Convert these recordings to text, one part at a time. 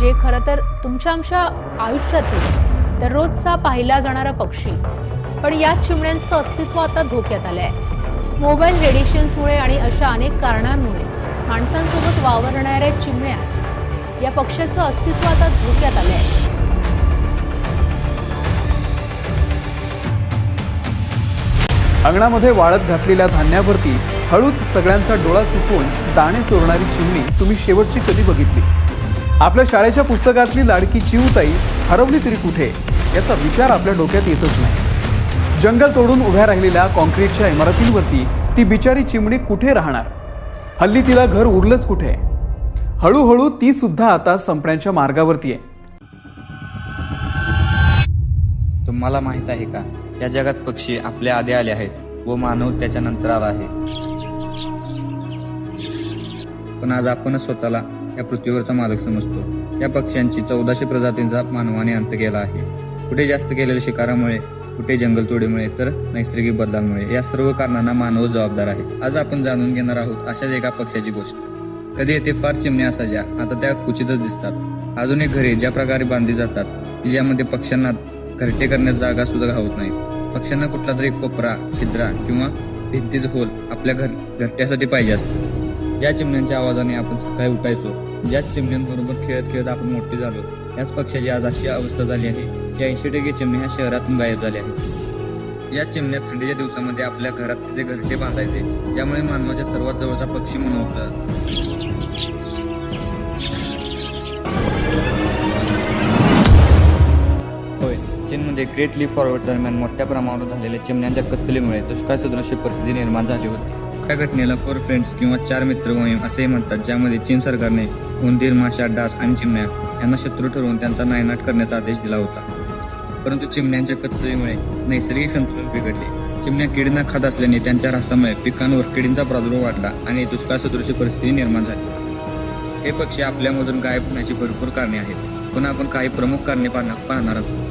म्हणजे खरं तर तुमच्या आमच्या आयुष्यातील दररोजचा पाहिला जाणारा पक्षी. पण या चिमण्यांचं अस्तित्व आता धोक्यात आलं आहे मोबाईल रेडिएशन्समुळे आणि अशा अनेक कारणांमुळे माणसांसोबत वावरणाऱ्या चिमण्या या पक्षाचं अस्तित्व आता धोक्यात आलं आहे अंगणामध्ये वाळत घातलेल्या धान्यावरती हळूच सगळ्यांचा डोळा चुकवून दाणे चोरणारी चिमणी तुम्ही शेवटची कधी बघितली? आपल्या शाळेच्या पुस्तकातली लाडकी चिवताई हरवली तरी कुठे याचा विचार आपल्या डोक्यात येतच नाही. जंगल तोडून उभ्या राहिलेल्या कॉन्क्रीटच्या इमारतींवरती ती बिचारी चिमणी कुठे राहणार? हल्ली तिला घर उरलंच कुठे? हळूहळू ती सुद्धा आता संपण्याच्या मार्गावरती आहे. तुम्हाला माहीत आहे का? या जगात पक्षी आपल्या आधी आले आहेत व मानव त्याच्यानंतर आला आहे. पण आज आपणच स्वतःला या पृथ्वीवरचा मालक समजतो. या पक्ष्यांची चौदाशे प्रजातींचा मानवाने अंत केला आहे. कुठे जास्त केलेल्या शिकारामुळे कुठे जंगलतोडीमुळे तर नैसर्गिक बदलांमुळे या सर्व कारणांना मानव जबाबदार आहे. आज आपण जाणून घेणार आहोत अशाच एका पक्ष्याची गोष्ट. कधी येथे फार चिमण्या असायच्या आता त्या कुचितच दिसतात. आधुनिक घरे ज्या प्रकारे बांधली जातात ज्यामध्ये पक्ष्यांना घरटे करण्यास जागा सुद्धा घावत नाही पक्ष्यांना कुठला तरी कोपरा छिद्रा किंवा भिंतीचं होल आपल्या घर घरट्यासाठी पाहिजे असतं. या चिमण्यांच्या आवाजाने आपण सकाळी उठायचो. ज्याच चिमण्यांबरोबर खेळत खेळत आपण मोठे झालो याच पक्षाची आज अशी अवस्था झाली आहे की ऐंशी टक्के चिमण्या ह्या शहरातून गायब झाल्या आहेत. या चिमण्या थंडीच्या दिवसामध्ये आपल्या घरात तिचे घरटे बांधायचे त्यामुळे मानवाच्या सर्वात जवळचा पक्षी म्हणून होता होय चीनमध्ये ग्रेट लीफ फॉरवर्ड दरम्यान मोठ्या प्रमाणावर झालेल्या चिमण्यांच्या कत्तलीमुळे दुष्काळ सदृश्य परिस्थिती निर्माण झाली होती. त्या घटनेला फोर फ्रेंड्स किंवा चार मित्र मोहीम असेही म्हणतात ज्यामध्ये चीन सरकारने उंदीर माशा डास आणि चिमण्या यांना शत्रू ठरवून त्यांचा नायनाट करण्याचा आदेश दिला होता. परंतु चिमण्यांच्या कत्तलीमुळे नैसर्गिक संतुलन बिघडले. चिमण्या किडींना खात असल्याने त्यांच्या ऱ्हासामुळे पिकांवर किडींचा प्रादुर्भाव वाढला आणि दुष्काळ परिस्थिती निर्माण झाली. हे पक्षी आपल्यामधून गायब होण्याची भरपूर कारणे आहेत. पुन्हा आपण काही प्रमुख कारणे पाहणार पाहणार आहोत.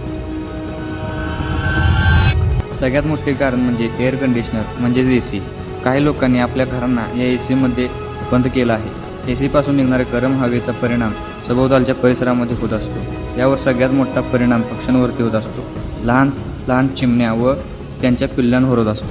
सगळ्यात मोठे कारण म्हणजे एअर कंडिशनर म्हणजेच ए सी काही लोकांनी आपल्या घरांना या ए सीमध्ये बंद केलं आहे. ए सीपासून निघणाऱ्या गरम हवेचा परिणाम सभोवतालच्या परिसरामध्ये होत असतो. यावर सगळ्यात मोठा परिणाम पक्ष्यांवरती होत असतो. लहान लहान चिमण्या व त्यांच्या पिल्लांवर होत असतो.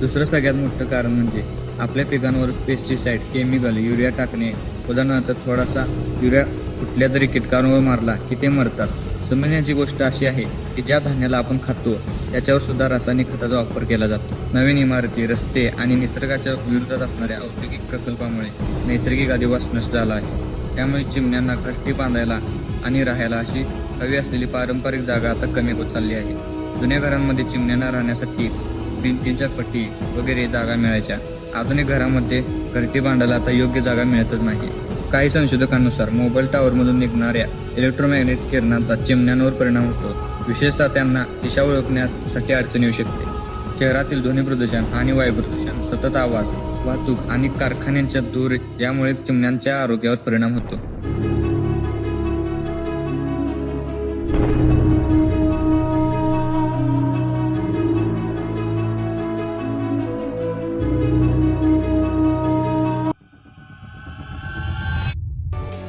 दुसरं सगळ्यात मोठं कारण म्हणजे आपल्या पिकांवर पेस्टिसाईड केमिकल युरिया टाकणे. उदाहरणार्थ थोडासा युरिया कुठल्या तरी कीटकांवर मारला की ते मरतात. समजण्याची गोष्ट अशी आहे की ज्या धान्याला आपण खातो त्याच्यावर सुद्धा रासायनिक खताचा वापर केला जातो. नवीन इमारती रस्ते आणि निसर्गाच्या विरोधात असणाऱ्या औद्योगिक प्रकल्पामुळे नैसर्गिक अधिवास नष्ट झाला आहे. त्यामुळे चिमण्यांना घरटी बांधायला आणि राहायला अशी हवी असलेली पारंपरिक जागा आता कमी होत चालली आहे. जुन्या घरांमध्ये चिमण्यांना राहण्यासाठी भिंतींच्या फटी वगैरे जागा मिळायच्या. आधुनिक घरामध्ये घरटी बांधायला आता योग्य जागा मिळतच नाही. काही संशोधकांनुसार मोबाईल टॉवरमधून निघणाऱ्या इलेक्ट्रोमॅग्नेटिक किरणांचा चिमण्यांवर परिणाम होतो. विशेषतः त्यांना दिशा ओळखण्यासाठी अडचण येऊ शकते. शहरातील ध्वनी प्रदूषण आणि वायू प्रदूषण सतत आवाज वाहतूक आणि कारखान्यांच्या धूर यामुळे चिमण्यांच्या आरोग्यावर परिणाम होतो.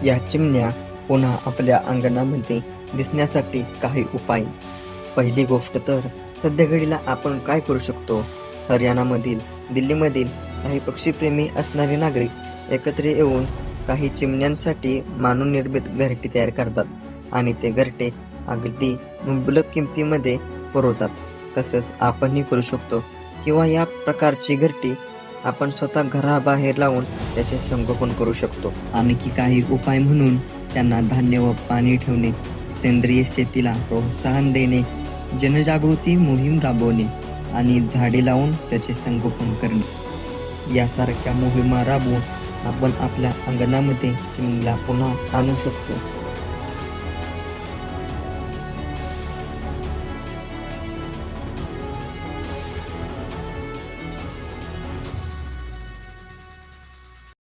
या चिमण्या पुन्हा आपल्या अंगणामध्ये दिसण्यासाठी काही उपाय. पहिली गोष्ट तर सध्या घडीला आपण काय करू शकतो? हरियाणामधील दिल्लीमधील काही पक्षीप्रेमी असणारे नागरिक एकत्र येऊन काही चिमण्यांसाठी मानवनिर्मित घरटी तयार करतात आणि ते घरटे अगदी मुबलक किमतीमध्ये पुरवतात. तसंच आपणही करू शकतो. किंवा या प्रकारची घरटी आपण स्वतः घराबाहेर लावून त्याचे संगोपन करू शकतो. आणखी काही उपाय म्हणून त्यांना धान्य व पाणी ठेवणे सेंद्रिय शेतीला प्रोत्साहन देणे जनजागृती मोहीम राबवणे आणि झाडे लावून त्याचे संगोपन करणे. यासारख्या मोहिमा राबवून आपण आपल्या अंगणामध्ये चिमणीला पुन्हा आणू शकतो.